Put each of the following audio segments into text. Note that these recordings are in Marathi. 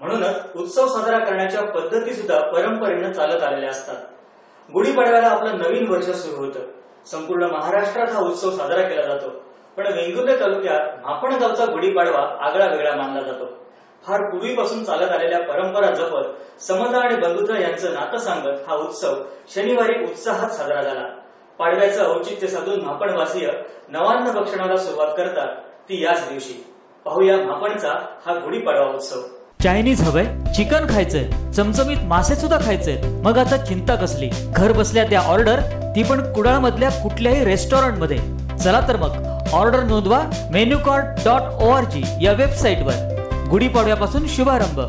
म्हणूनच उत्सव साजरा करण्याच्या पद्धती सुद्धा परंपरेनं चालत आलेल्या असतात. गुढीपाडव्याला आपलं नवीन वर्ष सुरू होतं. संपूर्ण महाराष्ट्रात हा उत्सव साजरा केला जातो. पण वेंगुर्ले तालुक्यात म्हापण गावचा गुढीपाडवा आगळा वेगळा मानला जातो. फार पूर्वीपासून चालत आलेल्या परंपरा जपत समता आणि बंधुत्व यांचं नातं सांगत हा उत्सव शनिवारी उत्साहात साजरा झाला. पाडव्याचं औचित्य साधून म्हापणवासीय नवान्न भक्षणाला सुरुवात करतात ती याच दिवशी. पाहूया म्हापणचा हा गुढीपाडवा उत्सव. चायनीज हवंय चिकन खायचंय चमचमीत मासे सुद्धा खायचे मग आता चिंता कसली? घर बसल्या त्या ऑर्डर ती पण कुडाळ मधल्या कुठल्याही रेस्टॉरंटमध्ये चला तर मग ऑर्डर नोंदवा menu card dot O R G या वेबसाईटवर. गुढीपाडव्यापासून शुभारंभ.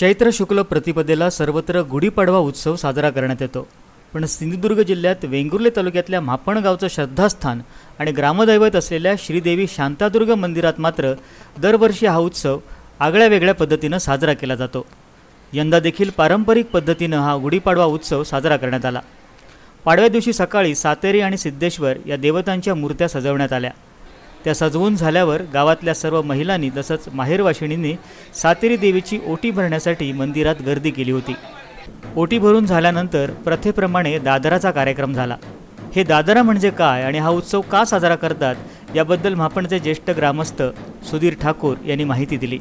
चैत्र शुक्ल प्रतिपदेला सर्वत्र गुढीपाडवा उत्सव साजरा करण्यात येतो. पण सिंधुदुर्ग जिल्ह्यात वेंगुर्ले तालुक्यातल्या मापणगावचं श्रद्धास्थान आणि ग्रामदैवत असलेल्या श्रीदेवी शांतादुर्ग मंदिरात मात्र दरवर्षी हा उत्सव आगळ्या वेगळ्या पद्धतीनं साजरा केला जातो. यंदा देखील पारंपरिक पद्धतीनं हा गुढीपाडवा उत्सव साजरा करण्यात आला. पाडव्या दिवशी सकाळी सातेरी आणि सिद्धेश्वर या देवतांच्या मूर्त्या सजवण्यात आल्या. त्या सजवून झाल्यावर गावातल्या सर्व महिलांनी तसंच माहेरवाशिणींनी सातेरी देवीची ओटी भरण्यासाठी मंदिरात गर्दी केली होती. ओटी भरून झाल्यानंतर प्रथेप्रमाणे दादराचा कार्यक्रम झाला. हे दादरा म्हणजे काय आणि हा उत्सव का साजरा करतात याबद्दल म्हापणचे ज्येष्ठ ग्रामस्थ सुधीर ठाकूर यांनी माहिती दिली.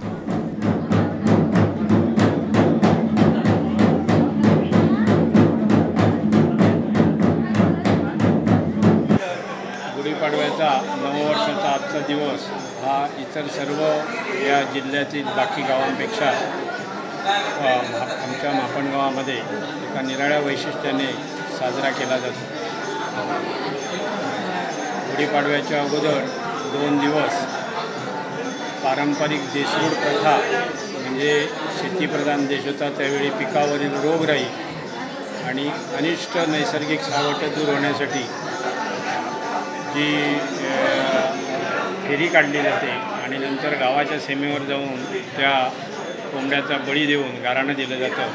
आजचा दिवस हा इतर सर्व या जिल्ह्यातील बाकी गावांपेक्षा आमच्या मापण गावामध्ये एका निराळ्या वैशिष्ट्याने साजरा केला जातो. गुढीपाडव्याच्या अगोदर दोन दिवस पारंपरिक देशरूढ प्रथा म्हणजे शेतीप्रधान देश होता त्यावेळी पिकावरील रोगराई आणि अनिष्ट नैसर्गिक सावट दूर होण्यासाठी जी फेरी काढली जाते आणि नंतर गावाच्या सीमेवर जाऊन त्या कोंबड्याचा बळी देऊन गाराणं दिलं जातं.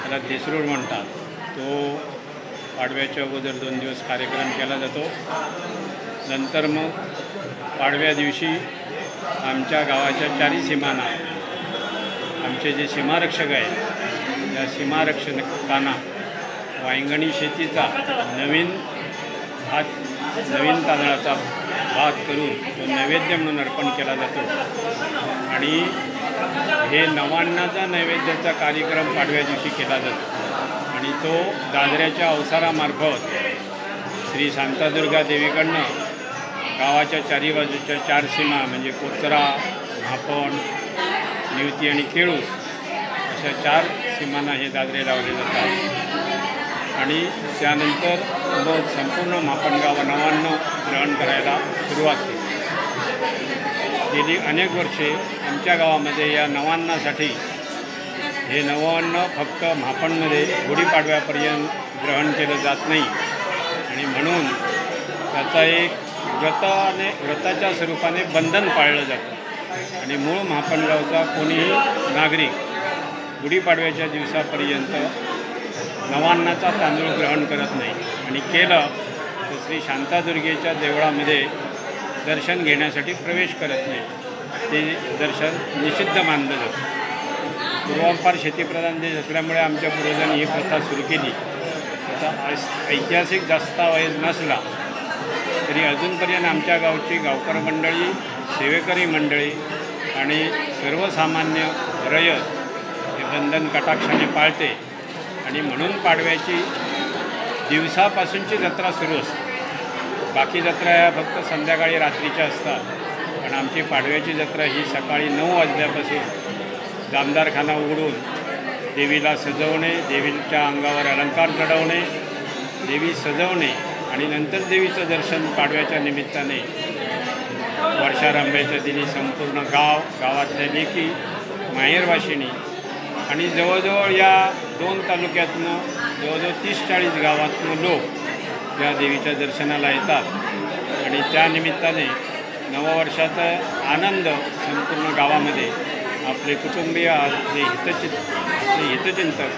त्याला देसरूड म्हणतात. तो पाडव्याच्या अगोदर दोन दिवस कार्यक्रम केला जातो. नंतर मग पाडव्या दिवशी आमच्या गावाच्या चारी सीमाना आमचे जे सीमारक्षक आहेत त्या सीमारक्षकांना वांगणी शेतीचा नवीन भात नवीन तांदळाचा भात करून तो नैवेद्य म्हणून अर्पण केला जातो. आणि हे नवान्नाचा नैवेद्याचा कार्यक्रम पाडव्या दिवशी केला जातो. आणि तो दादऱ्याच्या अवसारामार्फत श्री शांतादुर्गा देवीकडनं गावाच्या चारी बाजूच्या चार सीमा म्हणजे कोचरा म्हापण निवती आणि केळूस अशा चार सीमांना हे दादरे लावले जातात. आणि त्यानंतर मग संपूर्ण मापणगाव नवान्नव ग्रहण करायला सुरुवात केली. गेली अनेक वर्षे आमच्या गावामध्ये या नवान्नासाठी हे नवान्न फक्त म्हापणमध्ये गुढीपाडव्यापर्यंत ग्रहण केलं जात नाही. आणि म्हणून त्याचा एक व्रताने व्रताच्या स्वरूपाने बंधन पाळलं जातं. आणि मूळ महापणगावचा कोणीही नागरिक गुढीपाडव्याच्या दिवसापर्यंत नवान्नाचा तांदूळ ग्रहण करत नाही. आणि केलं तर श्री शांतादुर्गेच्या देवळामध्ये दर्शन घेण्यासाठी प्रवेश करत नाही. ते दर्शन निषिद्ध मानलं जातं. पूर्वापार शेतीप्रधान देश असल्यामुळे आमच्या पूर्वजांनी ही प्रथा सुरू केली. त्याचा ऐतिहासिक दस्तावेज नसला तरी अजूनपर्यंत आमच्या गावची गावकर मंडळी सेवेकरी मंडळी आणि सर्वसामान्य रयत हे बंधन कटाक्षाने पाळते आणि म्हणून पाडव्याची दिवसापासूनची जत्रा सुरू असते. बाकी जत्रा ह्या फक्त संध्याकाळी रात्रीच्या असतात. पण आमची पाडव्याची जत्रा ही सकाळी नऊ वाजल्यापासून जामदारखाना उघडून देवीला सजवणे देवीच्या अंगावर अलंकार चढवणे देवी सजवणे आणि नंतर देवीचं दर्शन पाडव्याच्या निमित्ताने. वर्षारंभ्याच्या दिनी संपूर्ण गाव गावातल्या लेखी माहेरवाशिणी आणि जवळजवळ या दोन तालुक्यातनं जवळजवळ तीस चाळीस गावातनं लोक या देवीच्या दर्शनाला येतात. आणि त्यानिमित्ताने नववर्षाचा आनंद संपूर्ण गावामध्ये आपले कुटुंबीय आपले हितचित आपले हितचिंतक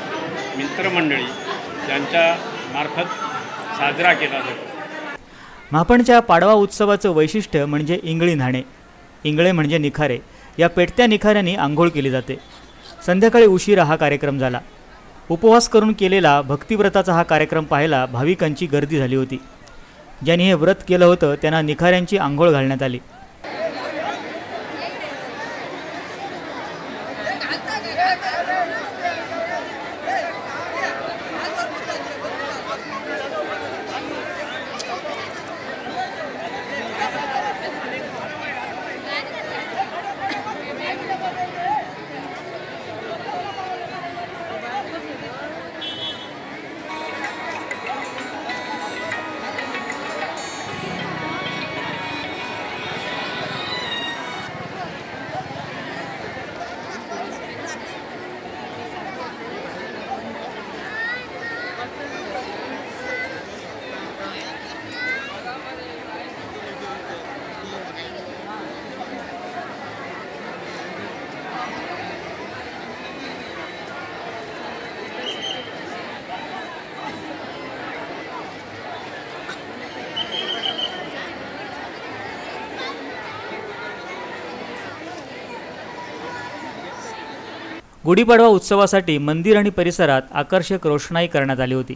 मित्रमंडळी त्यांच्या मार्फत साजरा केला जातो. म्हापणच्या पाडवा उत्सवाचं वैशिष्ट्य म्हणजे इंगळी न्हाणे. इंगळे म्हणजे निखारे. या पेटत्या निखाऱ्यांनी आंघोळ केली जाते. संध्याकाळी उशिरा हा कार्यक्रम झाला. उपवास करून केलेला भक्तिव्रताचा हा कार्यक्रम पाहायला भाविकांची गर्दी झाली होती. ज्यांनी हे व्रत केलं होतं त्यांना निखाऱ्यांची आंघोळ घालण्यात आली. गुढीपाडवा उत्सवासाठी मंदिर आणि परिसरात आकर्षक रोषणाई करण्यात आली होती.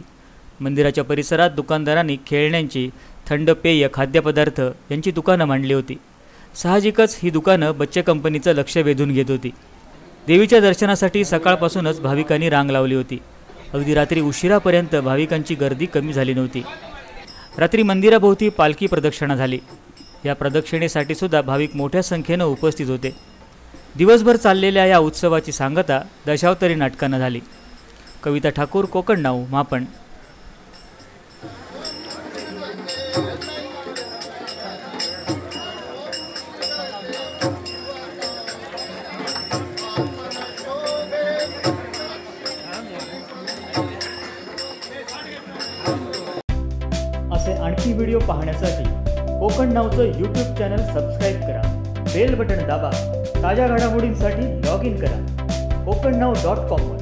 मंदिराच्या परिसरात दुकानदारांनी खेळण्यांची थंड पेय खाद्यपदार्थ यांची दुकानं मांडली होती. साहजिकच ही दुकानं बच्चे कंपनीचं लक्ष वेधून घेत होती. देवीच्या दर्शनासाठी सकाळपासूनच भाविकांनी रांग लावली होती. अगदी रात्री उशिरापर्यंत भाविकांची गर्दी कमी झाली नव्हती. रात्री मंदिराभोवती पालखी प्रदक्षिणा झाली. या प्रदक्षिणेसाठी सुद्धा भाविक मोठ्या संख्येनं उपस्थित होते. दिवसभर चाललेल्या या उत्सवाची सांगता दशावतरी नाटकानं झाली. कविता ठाकूर कोकण नाऊ मापण असे आणखी व्हिडिओ पाहण्यासाठी कोकण नावचं यूट्यूब चॅनल सबस्क्राईब करा. बेल बटन दाबा. ताज्या घडामोडींसाठी लॉग इन करा. कोकण नाव डॉट कॉमवर